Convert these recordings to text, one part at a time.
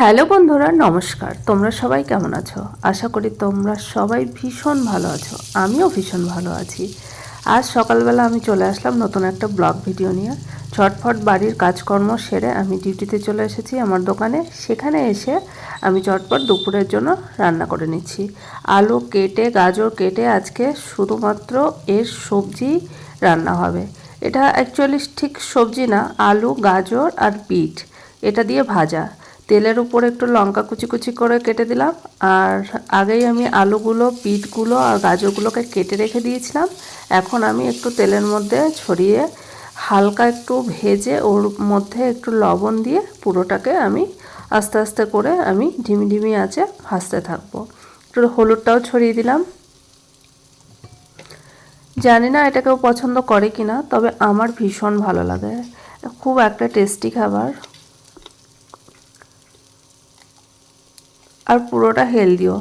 Hello বন্ধুরা, নমস্কার। তোমরা সবাই কেমন আছো? আশা করি তোমরা সবাই ভীষণ ভালো আছো। আমিও ভীষণ ভালো আছি। আজ সকালবেলা আমি চলে আসলাম নতুন একটা ব্লগ ভিডিও নিয়ে। ছটফট বাড়ির কাজকর্ম সেরে আমি ডিউটিতে চলে এসেছি আমার দোকানে। সেখানে এসে আমি চটপট দুপুরের জন্য রান্না করে নিচ্ছি। আলু কেটে, গাজর কেটে আজকে শুধুমাত্র এর সবজি রান্না হবে। এটা অ্যাকচুয়ালি ঠিক সবজি না, আলু, গাজর আর বিট। এটা দিয়ে ভাজা। তেলের উপর একটু লঙ্কা কুচি কুচি করে কেটে দিলাম। আর আগেই আমি আলুগুলো বিটগুলো আর গাজরগুলোকে কেটে রেখে দিয়েছিলাম। এখন আমি একটু তেলের মধ্যে ছড়িয়ে হালকা একটু ভেজে ওর মধ্যে একটু লবণ দিয়ে পুরোটাকে আমি আস্তে আস্তে করে আমি ঢিমি ঢিমি আছে ভাজতে থাকব। একটু হলুদটাও ছড়িয়ে দিলাম। জানি না এটা কেউ পছন্দ করে কি না তবে আমার ভীষণ ভালো লাগে। খুব একটা টেস্টি খাবার। আর পুরোটা হেলদিও।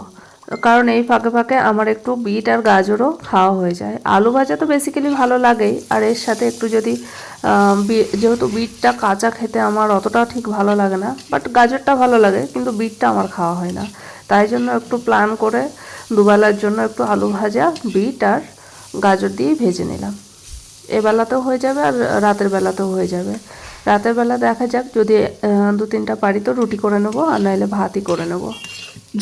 কারণ এই ফাঁকে ফাঁকে আমার একটু বিট আর গাজরও খাওয়া হয়ে যায়। আলু ভাজা তো বেসিক্যালি ভালো লাগেই। আর এর সাথে একটু যদি যেহেতু বিটটা কাঁচা খেতে আমার অতটা ঠিক ভালো লাগে না বাট গাজরটা ভালো লাগে, কিন্তু বিটটা আমার খাওয়া হয় না। তাই জন্য একটু প্ল্যান করে দুবেলার জন্য একটু আলু ভাজা, বিট আর গাজর দিয়ে ভেজে নিলাম। এবেলাতেও হয়ে যাবে আর রাতের বেলাতেও হয়ে যাবে। রাতের বেলা দেখা যাক, যদি দু তিনটা পারি তো রুটি করে নেব আর নাহলে ভাতই করে নেব।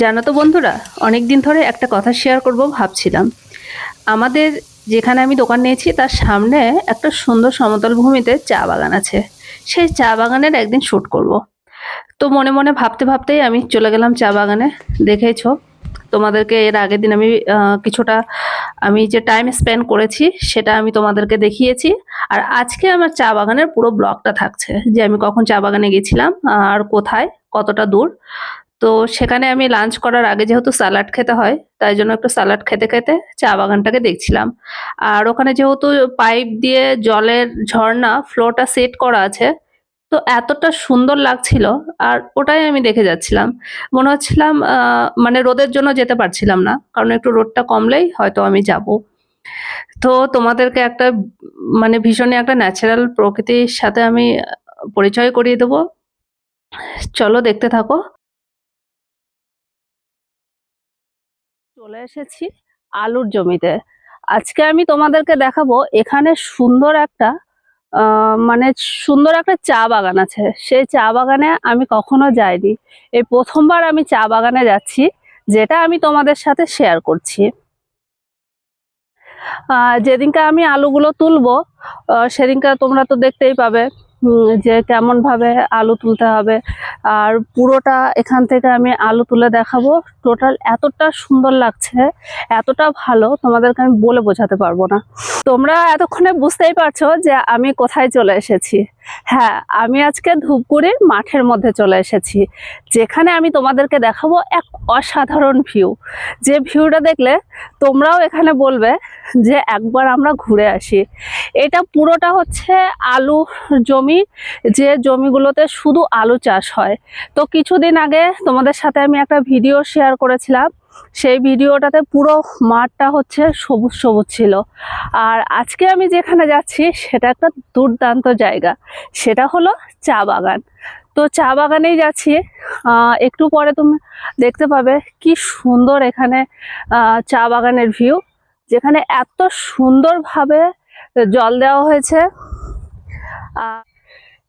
জানো তো বন্ধুরা অনেক দিন ধরে একটা কথা শেয়ার করব ভাবছিলাম। আমাদের যেখানে আমি দোকান নিয়েছি, তার সামনে একটা সুন্দর সমতল ভূমিতে চা বাগান আছে। সেই চা বাগানের একদিন শ্যুট করব। তো মনে মনে ভাবতে ভাবতেই আমি চলে গেলাম চা বাগানে। দেখেছ তোমাদেরকে এর আগের দিন আমি কিছুটা আমি যে টাইম স্পেন্ড করেছি, সেটা আমি তোমাদেরকে দেখিয়েছি। আর আজকে আমার চা বাগানের পুরো ব্লগটা থাকছে, যে আমি কখন চা বাগানে গেছিলাম, আর কোথায়, কতটা দূর। তো সেখানে আমি লাঞ্চ করার আগে যেহেতু স্যালাড খেতে হয়, তাই জন্য একটু স্যালাড খেতে খেতে চা বাগানটাকে দেখছিলাম। আর ওখানে যেহেতু পাইপ দিয়ে জলের ঝর্ণা ফ্লোটা সেট করা আছে, তো এতটা সুন্দর লাগছিল আর ওটাই আমি দেখে যাচ্ছিলাম। মনে হচ্ছিলাম মানে রোদের জন্য যেতে পারছিলাম না, কারণ একটু রোদটা কমলেই হয়তো আমি যাব। তো তোমাদেরকে একটা মানে ভীষণই একটা ন্যাচারাল প্রকৃতির সাথে আমি পরিচয় করিয়ে দেবো। চলো দেখতে থাকো। চলে এসেছি আলুর জমিতে। আজকে আমি তোমাদেরকে দেখাবো এখানে সুন্দর একটা মানে সুন্দর একটা চা বাগান আছে। সেই চা বাগানে আমি কখনো যাইনি। এই প্রথমবার আমি চা বাগানে যাচ্ছি, যেটা আমি তোমাদের সাথে শেয়ার করছি। যেদিনকে আমি আলুগুলো তুলবো সেদিনকে তোমরা তো দেখতেই পাবে। যে কেমন ভাবে আলু তুলতে হবে। আর পুরোটা এখান থেকে আমি আলু তুলে দেখাবো। টোটাল এতটা সুন্দর লাগছে, এতটা ভালো, তোমাদেরকে আমি বলে বোঝাতে পারব না। তোমরা এতক্ষণে বুঝতেই পারছ যে আমি কোথায় চলে এসেছি। হ্যাঁ আমি আজকে ধূপগুড়ির মাঠের মধ্যে চলে এসেছি। যেখানে আমি তোমাদেরকে দেখাবো এক অসাধারণ ভিউ যে ভিউটা দেখলে তোমরাও এখানে বলবে যে একবার আমরা ঘুরে আসি। এটা পুরোটা হচ্ছে আলু জমি যে জমিগুলোতে শুধু আলু চাষ হয়। তো কিছুদিন আগে তোমাদের সাথে আমি একটা ভিডিও শেয়ার করেছিলাম। সেই ভিডিওটাতে পুরো মাঠটা হচ্ছে সবুজ সবুজ ছিল। আর আজকে আমি যেখানে যাচ্ছি, সেটা একটা দুর্দান্ত জায়গা। সেটা হলো চা বাগান। তো চা বাগানেই যাচ্ছি। একটু পরে তুমি দেখতে পাবে কি সুন্দর এখানে চা বাগানের ভিউ যেখানে এত সুন্দরভাবে জল দেওয়া হয়েছে।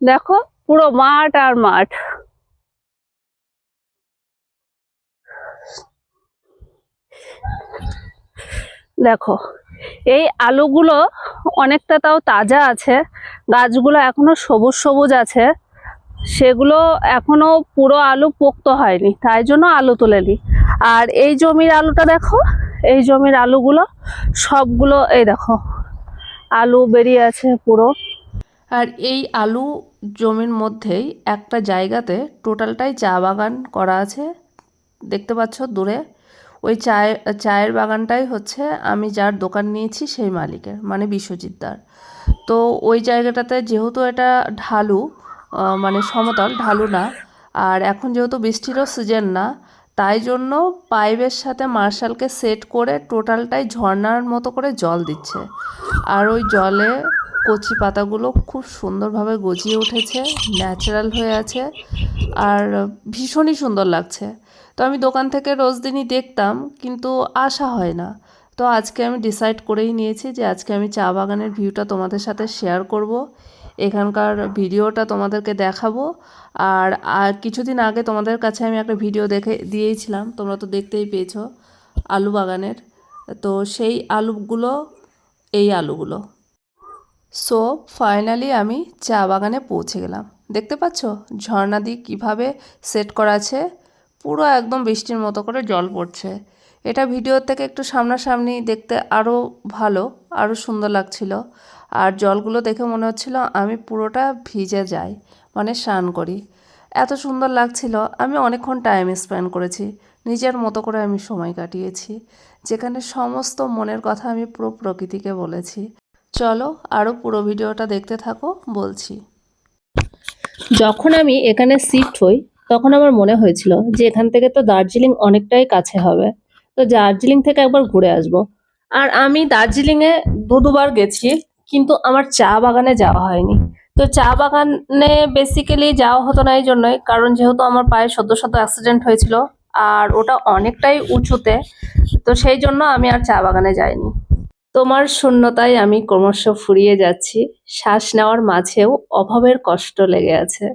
দেখো, পুরো মাঠ আর মাঠ। দেখো, এই আলুগুলো অনেকটা তাও তাজা আছে। গাছগুলো এখনও সবুজ সবুজ আছে। সেগুলো এখনও পুরো আলু পোক্ত হয়নি, তাই জন্য আলু তুলে নি আর এই জমির আলুটা দেখো, এই জমির আলুগুলো সবগুলো, এই দেখো, আলু বেরিয়ে আছে পুরো। আর এই আলু জমির মধ্যেই একটা জায়গাতে টোটালটাই চা বাগান করা আছে। দেখতে পাচ্ছ দূরে ওই চায়ের চায়ের বাগানটাই হচ্ছে আমি যার দোকান নিয়েছি সেই মালিকের মানে বিশ্বজিৎদার তো ওই জায়গাটাতে যেহেতু এটা ঢালু মানে সমতল, ঢালু না, আর এখন যেহেতু বৃষ্টিরও সিজন না, তাই জন্য পাইপের সাথে মার্শালকে সেট করে টোটালটাই ঝর্নার মতো করে জল দিচ্ছে। আর ওই জলে কচি পাতাগুলো খুব সুন্দরভাবে গজিয়ে উঠেছে ন্যাচারাল হয়ে আছে আর ভীষণই সুন্দর লাগছে। তো আমি দোকান থেকে রোজ দিনই দেখতাম, কিন্তু আসা হয় না। তো আজকে আমি ডিসাইড করেই নিয়েছি যে আজকে আমি চা বাগানের ভিউটা তোমাদের সাথে শেয়ার করব। এখানকার ভিডিওটা তোমাদেরকে দেখাবো। আর আর কিছুদিন আগে তোমাদের কাছে আমি একটা ভিডিও দেখে দিয়েইছিলাম তোমরা তো দেখতেই পেয়েছ, আলু বাগানের। তো সেই আলুগুলো, এই আলুগুলো। সো ফাইনালি আমি চা বাগানে পৌঁছে গেলাম। দেখতে পাচ্ছ? ঝর্ণা দিয়ে কীভাবে সেট করা আছে? পুরো একদম বৃষ্টির মতো করে জল পড়ছে। এটা ভিডিওর থেকে একটু সামনাসামনি দেখতে আরও ভালো আরও সুন্দর লাগছিল। আর জলগুলো দেখে মনে হচ্ছিল আমি পুরোটা ভিজে যাই মানে স্নান করি। এত সুন্দর লাগছিল, আমি অনেকক্ষণ টাইম স্পেন্ড করেছি, নিজের মতো করে আমি সময় কাটিয়েছি। যেখানে সমস্ত মনের কথা আমি পুরো প্রকৃতিকে বলেছি। চলো আরও পুরো ভিডিওটা দেখতে থাকো, বলছি। যখন আমি এখানে শিফট হই, তখন আমার মনে হয়েছিল যে এখান থেকে তো দার্জিলিং অনেকটাই কাছে হবে। তো দার্জিলিং থেকে একবার ঘুরে আসব। আর আমি দার্জিলিংয়ে দু দুবার গেছি, কিন্তু আমার চা বাগানে যাওয়া হয়নি। তো চা বাগানে বেসিক্যালি যাওয়া হতো না এই জন্যই, কারণ যেহেতু আমার পায়ে সদ্য সদ্য অ্যাক্সিডেন্ট হয়েছিল, আর ওটা অনেকটাই উঁচুতে, তো সেই জন্য আমি আর চা বাগানে যাইনি। তোমার শূন্যতায় আমি ক্রমশ ফুরিয়ে যাচ্ছি। শ্বাস নেওয়ার মাঝেও অভাবের কষ্ট লেগে আছে।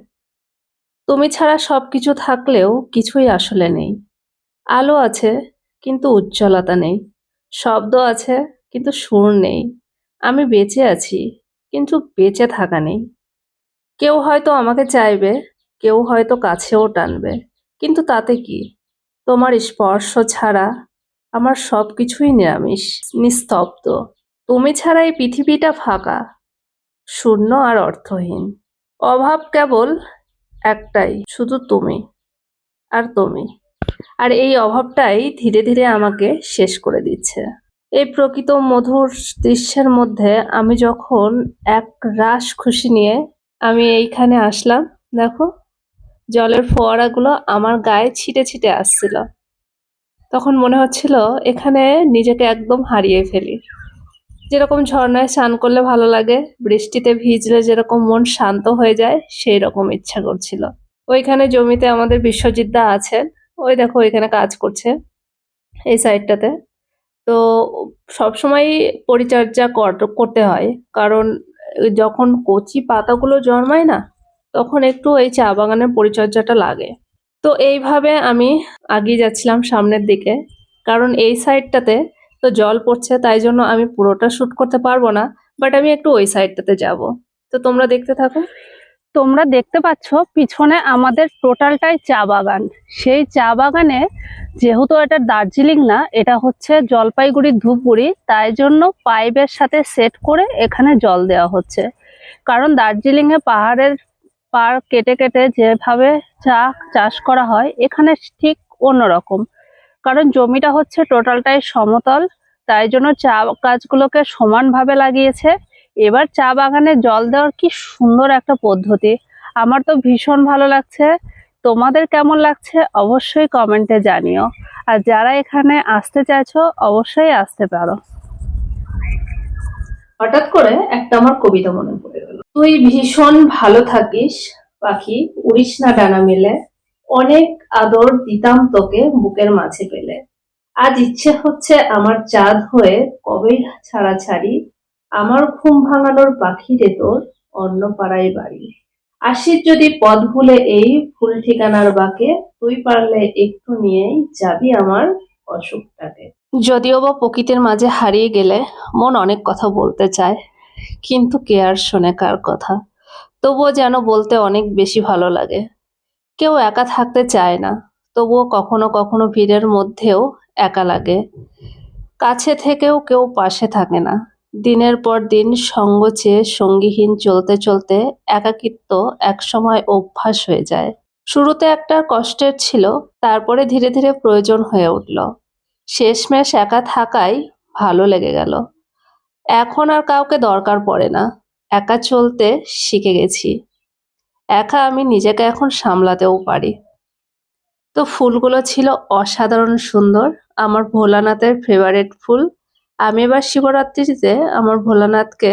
তুমি ছাড়া সব কিছু থাকলেও কিছুই আসলে নেই। আলো আছে, কিন্তু উজ্জ্বলতা নেই। শব্দ আছে, কিন্তু সুর নেই। আমি বেঁচে আছি, কিন্তু বেঁচে থাকা নেই। কেউ হয়তো আমাকে চাইবে, কেউ হয়তো কাছেও টানবে। কিন্তু তাতে কি? তোমার স্পর্শ ছাড়া আমার সব কিছুই নিরামিষ, নিস্তব্ধ। তুমি ছাড়া এই পৃথিবীটা ফাঁকা, শূন্য আর অর্থহীন। অভাব কেবল একটাই, শুধু তুমি আর তুমি। আর এই অভাবটাই ধীরে ধীরে আমাকে শেষ করে দিচ্ছে। এই প্রকৃত মধুর দৃশ্যের মধ্যে আমি যখন এক রাস খুশি নিয়ে আমি এইখানে আসলাম, দেখো, জলের ফোয়ারাগুলো আমার গায়ে ছিটে ছিটে আসছিল। তখন মনে হচ্ছিল এখানে নিজেকে একদম হারিয়ে ফেলি। যেরকম ঝর্ণায় স্নান করলে ভালো লাগে, বৃষ্টিতে ভিজলে যেরকম মন শান্ত হয়ে যায় সেই রকম ইচ্ছা করছিল। ওইখানে জমিতে আমাদের বিশ্বজিৎ দা আছেন, ওই দেখো ওইখানে কাজ করছে, এই সাইডটাতে। তো সবসময় পরিচর্যা কর- করতে হয়, কারণ যখন কচি পাতাগুলো জন্মায় না, তখন একটু এই চা বাগানের পরিচর্যাটা লাগে। তো এইভাবে আমি আগিয়ে যাচ্ছিলাম সামনের দিকে। কারণ এই সাইডটাতে তো জল পড়ছে, তাই জন্য আমি পুরোটা শ্যুট করতে পারব না, বাট আমি একটু ওই সাইডটাতে যাব। তো তোমরা দেখতে থাকো। তোমরা দেখতে পাচ্ছ, পিছনে আমাদের টোটালটাই চা বাগান। সেই চা বাগানে যেহেতু এটা দার্জিলিং না, এটা হচ্ছে জলপাইগুড়ি, ধূপগুড়ি, তাই জন্য পাইপের সাথে সেট করে এখানে জল দেওয়া হচ্ছে। কারণ দার্জিলিংয়ে পাহাড়ের পাড় কেটে কেটে যেভাবে চা চাষ করা হয়, এখানে ঠিক অন্যরকম। কারণ জমিটা হচ্ছে টোটালটাই সমতল, তাই জন্য চা গাছগুলোকে সমানভাবে লাগিয়েছে। এবার চা বাগানে জল দেওয়ার কি সুন্দর একটা পদ্ধতি। আমার তো ভীষণ ভালো লাগছে। তোমাদের কেমন লাগছে অবশ্যই কমেন্টে জানিও। আর যারা এখানে আসতে চাইছো, অবশ্যই আসতে পারো। হঠাৎ করে একটা আমার কবিতা মনে পড়ে। তুই ভীষণ ভালো থাকিস, পাখি। উড়িস না ডানা মেলে। অনেক আদর দিতাম তোকে বুকের মাঝে পেলে। আজ ইচ্ছে হচ্ছে আমার চাঁদ হয়ে কবেই ছাড়া ছাড়ি? আমার ঘুম ভাঙানোর পাখি রে তোর, অন্য পাড়ায় বাড়ি। আসিস যদি পথ ভুলে এই ফুল ঠিকানার বাকে, তুই পারলে একটু নিয়েই যাবি আমার অসুখটাকে। যদিও বা প্রকৃতির মাঝে হারিয়ে গেলে মন অনেক কথা বলতে চায়। কিন্তু কে আর শোনে কার কথা। তবুও যেন বলতে অনেক বেশি ভালো লাগে। কেউ একা থাকতে চায় না, তবুও কখনো কখনো ভিড়ের মধ্যেও একা লাগে। কাছে থেকেও কেউ পাশে থাকে না। দিনের পর দিন সঙ্গ চেয়ে সঙ্গীহীন চলতে চলতে একাকিত্ব একসময় অভ্যাস হয়ে যায়। শুরুতে একটা কষ্টের ছিল, তারপরে ধীরে ধীরে প্রয়োজন হয়ে উঠল। শেষমেশ একা থাকাই ভালো লেগে গেল। এখন আর কাউকে দরকার পড়ে না। একা চলতে শিখে গেছি। একা আমি নিজেকে এখন সামলাতেও পারি। তো ফুলগুলো ছিল অসাধারণ সুন্দর। আমার ভোলানাথের ফেভারেট ফুল। আমি এবার শিবরাত্রিতে আমার ভোলানাথকে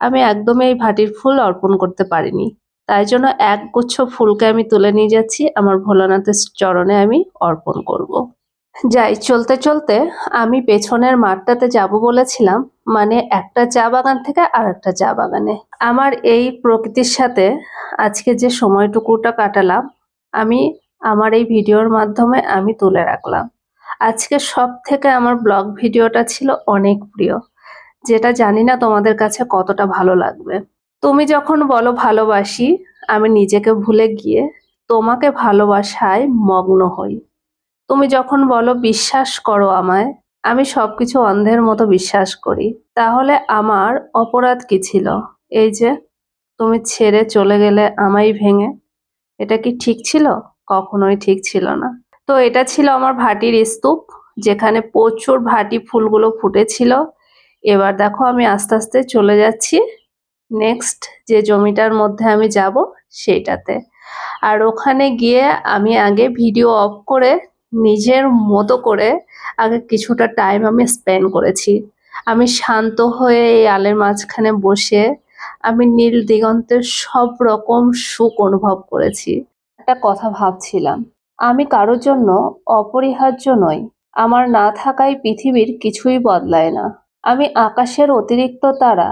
আমি একদমই এই ভাটির ফুল অর্পণ করতে পারিনি। তাই জন্য এক গুচ্ছ ফুলকে আমি তুলে নিয়ে যাচ্ছি। আমার ভোলানাথের চরণে আমি অর্পণ করব। যাই, চলতে চলতে আমি পেছনের মাঠটাতে যাব বলেছিলাম মানে একটা চা বাগান থেকে আর একটা চা বাগানে। আমার এই প্রকৃতির সাথে আজকে যে সময়টুকুটা কাটালাম, আমি, আমার এই ভিডিওর মাধ্যমে আমি তুলে রাখলাম। আজকে সব থেকে আমার ব্লগ ভিডিওটা ছিল অনেক প্রিয়, যেটা জানি না তোমাদের কাছে কতটা ভালো লাগবে। তুমি যখন বলো ভালোবাসি, আমি নিজেকে ভুলে গিয়ে তোমাকে ভালোবাসায় মগ্ন হই। তুমি যখন বলো, বিশ্বাস করো আমায়, আমি সবকিছু অন্ধের মতো বিশ্বাস করি। তাহলে আমার অপরাধ কি ছিল? এই যে, তুমি ছেড়ে চলে গেলে আমায় ভেঙে, এটা কি ঠিক ছিল? কখনোই ঠিক ছিল না। তো এটা ছিল আমার ভাটির স্তূপ, যেখানে প্রচুর ভাটি ফুলগুলো ফুটেছিল। এবার দেখো, আমি আস্তে আস্তে চলে যাচ্ছি। নেক্সট যে জমিটার মধ্যে আমি যাব, সেইটাতে। আর ওখানে গিয়ে আমি আগে ভিডিও অফ করে নিজের মতো করে আগে কিছুটা টাইম আমি স্পেন্ড করেছি। আমি শান্ত হয়ে এই আলের মাঝখানে বসে আমি নীল দিগন্তের সব রকম সুখ অনুভব করেছি। একটা কথা ভাবছিলাম, আমি কারোর জন্য অপরিহার্য নই, আমার না থাকায় পৃথিবীর কিছুই বদলায় না। আমি আকাশের অতিরিক্ত তারা,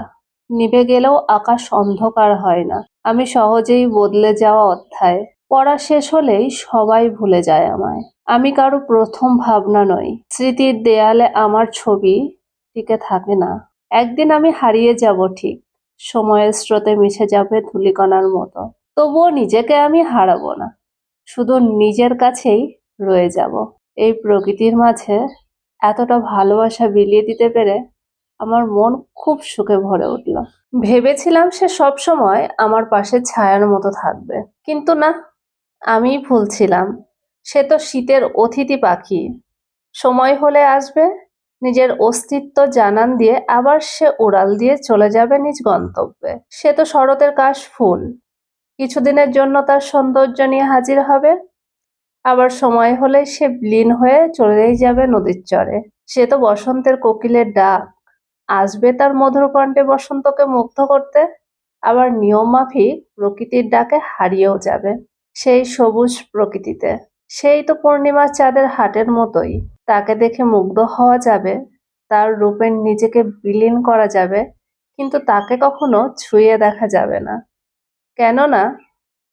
নিভে গেলেও আকাশ অন্ধকার হয় না। আমি সহজেই বদলে যাওয়া অধ্যায়, পড়া শেষ হলেই সবাই ভুলে যায় আমায়। আমি কারও প্রথম ভাবনা নই। স্মৃতির দেয়ালে আমার ছবি টিকে থাকে না। একদিন আমি হারিয়ে যাব ঠিক। সময়ের স্রোতে মিশে যাবে ধুলিকণার মতো। তবুও নিজেকে আমি হারাবো না। শুধু নিজের কাছেই রয়ে যাব। এই প্রকৃতির মাঝে এতটা ভালোবাসা বিলিয়ে দিতে পেরে আমার মন খুব সুখে ভরে উঠল। ভেবেছিলাম সে সব সময় আমার পাশে ছায়ার মতো থাকবে। কিন্তু না, আমিই ভুলছিলাম সে তো শীতের অতিথি পাখি। সময় হলে আসবে, নিজের অস্তিত্ব জানান দিয়ে আবার সে উড়াল দিয়ে চলে যাবে নিজ গন্তব্যে। সে তো শরতের কাশ ফুল। কিছুদিনের জন্য তার সৌন্দর্য নিয়ে হাজির হবে। আবার সময় হলে সে বিলীন হয়ে চলেই যাবে নদীর চরে। সে তো বসন্তের কোকিলের ডাক। আসবে তার মধুর কণ্ঠে বসন্তকে মুগ্ধ করতে। আবার নিয়ম মাফিক প্রকৃতির ডাকে হারিয়েও যাবে সেই সবুজ প্রকৃতিতে। সেই তো পূর্ণিমার চাঁদের হাটের মতোই। তাকে দেখে মুগ্ধ হওয়া যাবে, তার রূপের নিজেকে বিলীন করা যাবে, কিন্তু তাকে কখনো ছুঁয়ে দেখা যাবে না। কেননা,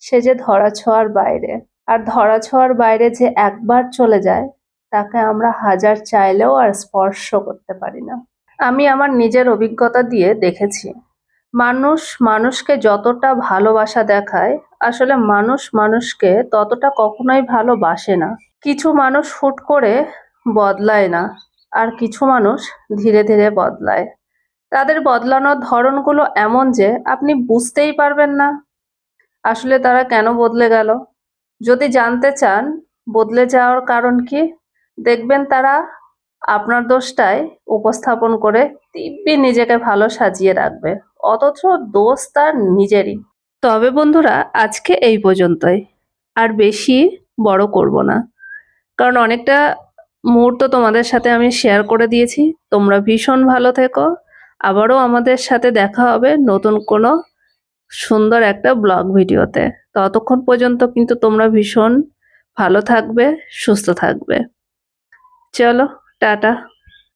সে যে ধরা ছোঁয়ার বাইরে, আর ধরা ছোঁয়ার বাইরে যে একবার চলে যায়, তাকে আমরা হাজার চাইলেও আর স্পর্শ করতে পারি না। আমি আমার নিজের অভিজ্ঞতা দিয়ে দেখেছি। মানুষ মানুষকে যতটা ভালোবাসা দেখায়, আসলে মানুষ মানুষকে ততটা কখনোই ভালোবাসে না। কিছু মানুষ হুট করে বদলায় না, আর কিছু মানুষ ধীরে ধীরে বদলায়। তাদের বদলানোর ধরনগুলো এমন যে আপনি বুঝতেই পারবেন না। আসলে তারা কেন বদলে গেল? যদি জানতে চান, বদলে যাওয়ার কারণ কি? দেখবেন তারা আপনার দোষটায় উপস্থাপন করে দিব্যি নিজেকে ভালো সাজিয়ে রাখবে, অথচ দোষ তার নিজেরই। তবে বন্ধুরা, আজকে এই পর্যন্তই। আর বেশি বড় করব না। কারণ অনেকটা মুহূর্ত তোমাদের সাথে আমি শেয়ার করে দিয়েছি। তোমরা ভীষণ ভালো থেকো। আবারও আমাদের সাথে দেখা হবে নতুন কোনো সুন্দর একটা ব্লগ ভিডিওতে। ততক্ষণ পর্যন্ত কিন্তু তোমরা ভীষণ ভালো থাকবে, সুস্থ থাকবে। চলো। टाटा।